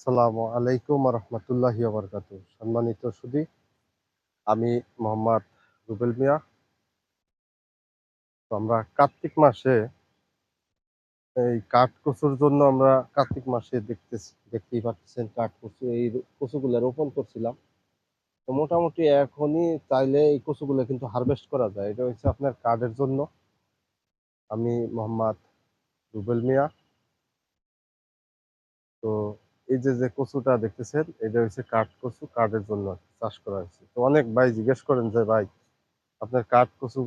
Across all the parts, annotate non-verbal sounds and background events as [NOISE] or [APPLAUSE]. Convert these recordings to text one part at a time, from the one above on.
আসসালামু আলাইকুম রহমতুল্লাহ সম্মানিত সুদী আমি মোহাম্মদ রুবেল মিয়া। তো আমরা কার্তিক মাসে, এই কাঠ কচুর জন্য আমরা কার্তিক মাসে দেখতেছি, দেখতেই পাচ্ছেন কাঠ কচু এই কচুগুলো রোপণ করছিলাম। তো মোটামুটি এখনই চাইলে এই কচুগুলো কিন্তু হারভেস্ট করা যায়। এটা হচ্ছে আপনার কার্ডের জন্য। আমি মোহাম্মদ রুবেল মিয়া। তো এই যে যে কচুটা দেখতেছেন, এটা হচ্ছে কাঠ কচু, কাঠের জন্য চাষ করা হয়েছে। তো অনেক ভাই জিজ্ঞেস করেন যে, ভাই, আপনার কাঠ কচু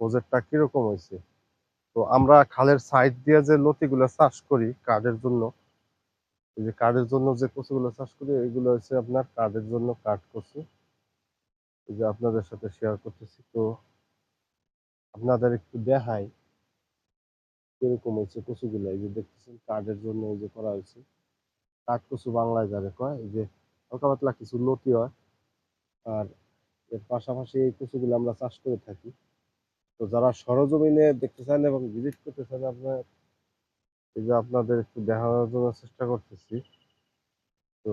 প্রজেক্টটা কীরকম হয়েছে তো আমরা খালের সাইড দিয়ে যে লতিগুলো চাষ করি কাঠের জন্য, এই যে কাঠের জন্য যে কচুগুলো চাষ করি, এগুলো হচ্ছে আপনার কাঠের জন্য কাঠ কচু। এই যে আপনাদের সাথে শেয়ার করতেছি, তো আপনাদের একটু দেখাই কীরকম হয়েছে কচুগুলো। এই যে দেখতেছেন, কাঠের জন্য এই যে করা হয়েছে কাঠ কচু বাংলায় যারে কয় যে হালকা পাতলা কিছু লতি হয়, আর এর পাশাপাশি এই কচুগুলো আমরা চাষ করে থাকি। তো যারা সরজমিনে দেখতে চান এবং ভিজিট করতে চান আপনার, এই যে আপনাদের একটু দেখানোর জন্য চেষ্টা করতেছি। তো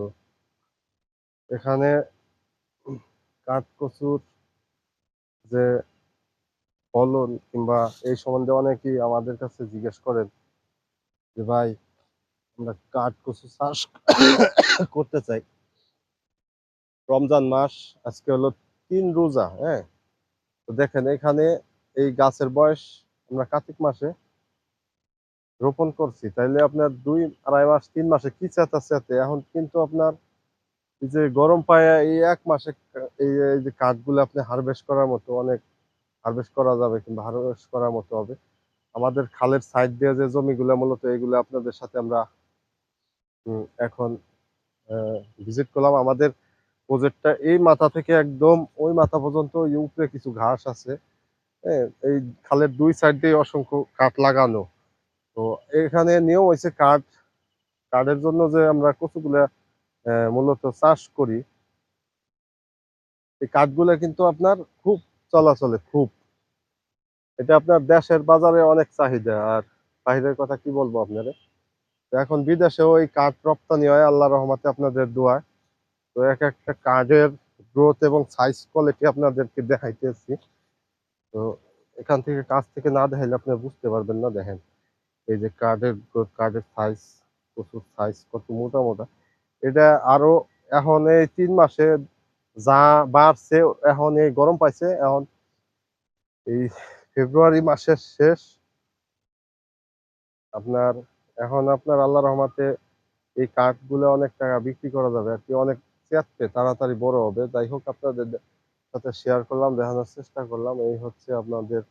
এখানে কাঠ কচুর যে ফলন কিংবা এই সম্বন্ধে অনেকেই আমাদের কাছে জিজ্ঞেস করেন যে, ভাই আমরা কাঠ, কচু চাষ [COUGHS] করতে চাই। রমজান মাস, আজকে হলো তিন রোজা হ্যাঁ? তো দেখেন, এখানে এই গাছের বয়স আমরা কার্তিক মাসে রোপণ করছি। তাইলে আপনার দুই, আড়াই মাস, তিন মাসে কি চেতা চেতে এখন কিন্তু আপনার এই যে গরম পায়ে এই এক মাসে এই যে কাঠগুলো আপনি হারভেস্ট করার মতো, অনেক হারভেস্ট করা যাবে কিংবা হারভেস্ট করার মতো হবে। আমাদের খালের সাইড দিয়ে যে জমিগুলো, মূলত এগুলো আপনাদের সাথে আমরা এখন ভিজিট করলাম। আমাদের প্রজেক্টটা এই মাথা থেকে একদম ওই মাথা পর্যন্ত উপরে কিছু ঘাস আছে। হ্যাঁ এই খালের দুই সাইড অসংখ্য কাঠ লাগানো। তো এখানে নিয়ম হয়েছে কাঠ, কাঠের জন্য যে আমরা কচুগুলা মূলত চাষ করি। এই কাঠগুলা কিন্তু আপনার খুব চলাচলে, খুব। এটা আপনার দেশের বাজারে অনেক চাহিদা। আর বাইরের কথা কি বলব আপনারে? এখন বিদেশেও ওই কাঠ রপ্তানি হয় আল্লাহ রহমতে আপনাদের দোয়ায় তো এক একটা কার্ডের গ্রোথ এবং সাইজ কোয়ালিটি আপনাদেরকে দেখাইতেছি। তো এখান থেকে কাছ থেকে না দেখাইলে আপনি বুঝতে পারবেন না, দেখেন। এই যে কার্ডের গ্রোথ কার্ডের সাইজ প্রচুর সাইজ কত মোটা মোটা। এটা আরও এখন এই তিন মাসে যা বাড়ছে, এখন এই গরম পাইছে, এখন এই ফেব্রুয়ারি মাসের শেষ। আপনার এখন আপনার আল্লাহ রহমাতে এই কাঠগুলো অনেক টাকা বিক্রি করা যাবে আর কি। অনেক চেয়ারতে তাড়াতাড়ি বড় হবে। যাই হোক, আপনাদের সাথে শেয়ার করলাম, দেখানোর চেষ্টা করলাম। এই হচ্ছে আপনাদের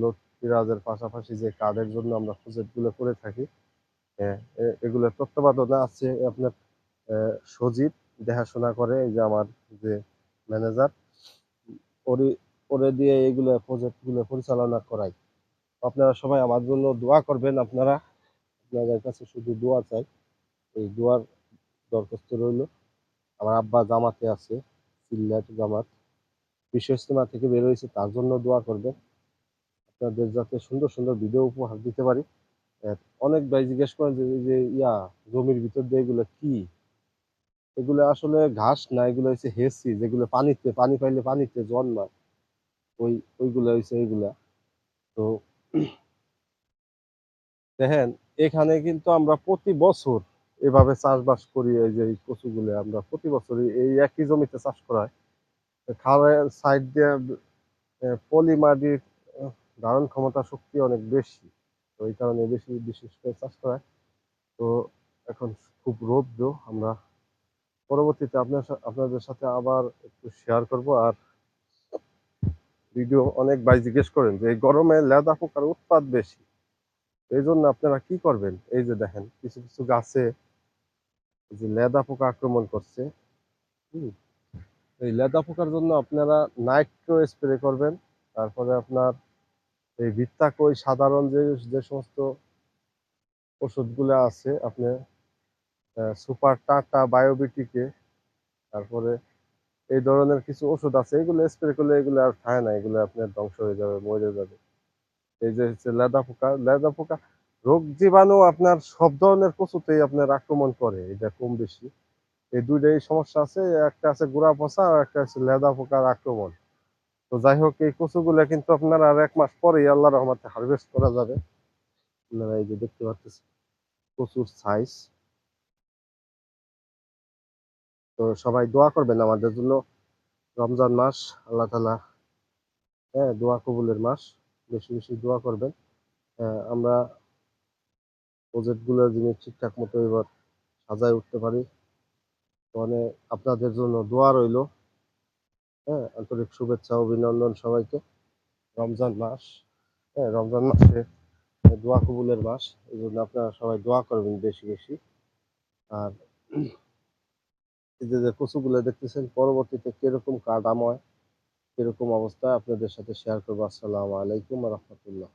লক্ষ্মীরাজের পাশাপাশি যে কার্ডের জন্য আমরা প্রজেক্টগুলো করে থাকি। এ- এগুলোর তত্ত্বাবধানে আছে আপনার সজীব দেখাশোনা করে, এই যে আমার যে ম্যানেজার ওরে ওরে দিয়ে এইগুলো প্রজেক্টগুলো পরিচালনা করাই। আপনারা সবাই আমার জন্য দোয়া করবেন আপনারা। আপনাদের কাছে শুধু দোয়া চাই। এই দোয়ার দরখাস্ত রইল। আমার আব্বা জামাতে আছে সিল্লাট জামাত। বিশ্ব ইস্তেমা থেকে বের হয়েছে, তার জন্য দোয়া করবেন আপনাদের যাতে সুন্দর সুন্দর ভিডিও উপহার দিতে পারি। অনেক ভাই জিজ্ঞেস করেন যে ইয়া, জমির ভিতর দিয়ে এগুলো কি? এগুলো আসলে ঘাস না, এগুলো হচ্ছে হেসি, যেগুলো পানিতে, পানি পাইলে পানিতে জন্মায়। ওই, ওইগুলো হচ্ছে এইগুলা তো, [CLEARS THROAT] দেখেন এখানে কিন্তু আমরা প্রতি বছর এভাবে চাষবাস করি, এই যে এই কচুগুলো আমরা প্রতি বছরই এই একই জমিতে চাষ করা হয়। খালের সাইড দিয়ে পলি মাটির ধারণ ক্ষমতা শক্তি অনেক বেশি। তো এই কারণে বেশি বিশেষ করে চাষ করা হয়। তো এখন খুব রৌদ্র, আমরা পরবর্তীতে আপনার আপনাদের সাথে আবার একটু শেয়ার করব। আর ভিডিও অনেক ভাই জিজ্ঞেস করেন যে, এই গরমে লেদা পোকার উৎপাত বেশি। এই জন্য আপনারা কি করবেন? এই যে দেখেন কিছু কিছু গাছে যে লেদা পোকা আক্রমণ করছে। হুম, এই লেদা পোকার জন্য আপনারা নাইট্রো স্প্রে করবেন। তারপরে আপনার এই ভিত্তাকই সাধারণ যে যে সমস্ত ওষুধগুলো আছে আপনি সুপার টাটা বায়োবিটিকে তারপরে এই ধরনের কিছু ওষুধ আছে এগুলো স্প্রে করলে এগুলো আর খায় না এগুলো আপনার ধ্বংস হয়ে যাবে মরে যাবে। এই যে হচ্ছে লেদা পোকা লেদা পোকা, রোগ জীবাণু আপনার সব ধরনের কচুতেই আপনার আক্রমণ করে, এটা কম বেশি। এই দুইটাই সমস্যা আছে, একটা আছে গোড়া পচা আর একটা আছে লেদা পোকার আক্রমণ। তো যাই হোক, এই কচুগুলো কিন্তু আপনার আর এক মাস পরেই আল্লাহ রহমতে হারভেস্ট করা যাবে। আপনারা এই যে দেখতে পাচ্ছেন কচুর সাইজ তো সবাই দোয়া করবেন আমাদের জন্য। রমজান মাস, আল্লাহ তালা হ্যাঁ দোয়া কবুলের মাস। বেশি বেশি দোয়া করবেন। আমরা প্রজেক্টগুলো যিনি ঠিকঠাক মতো এবার সাজায় উঠতে পারি। মানে আপনাদের জন্য দোয়া রইল। হ্যাঁ আন্তরিক শুভেচ্ছা, অভিনন্দন সবাইকে। রমজান মাস হ্যাঁ রমজান মাসে দোয়া কবুলের মাস, এই জন্য আপনারা সবাই দোয়া করবেন বেশি বেশি। আর যে কচুগুলো দেখতেছেন, পরবর্তীতে কীরকম হয় কীরকম অবস্থা আপনাদের সাথে শেয়ার করব। আসসালামু আলাইকুম রহমতুল্লাহ।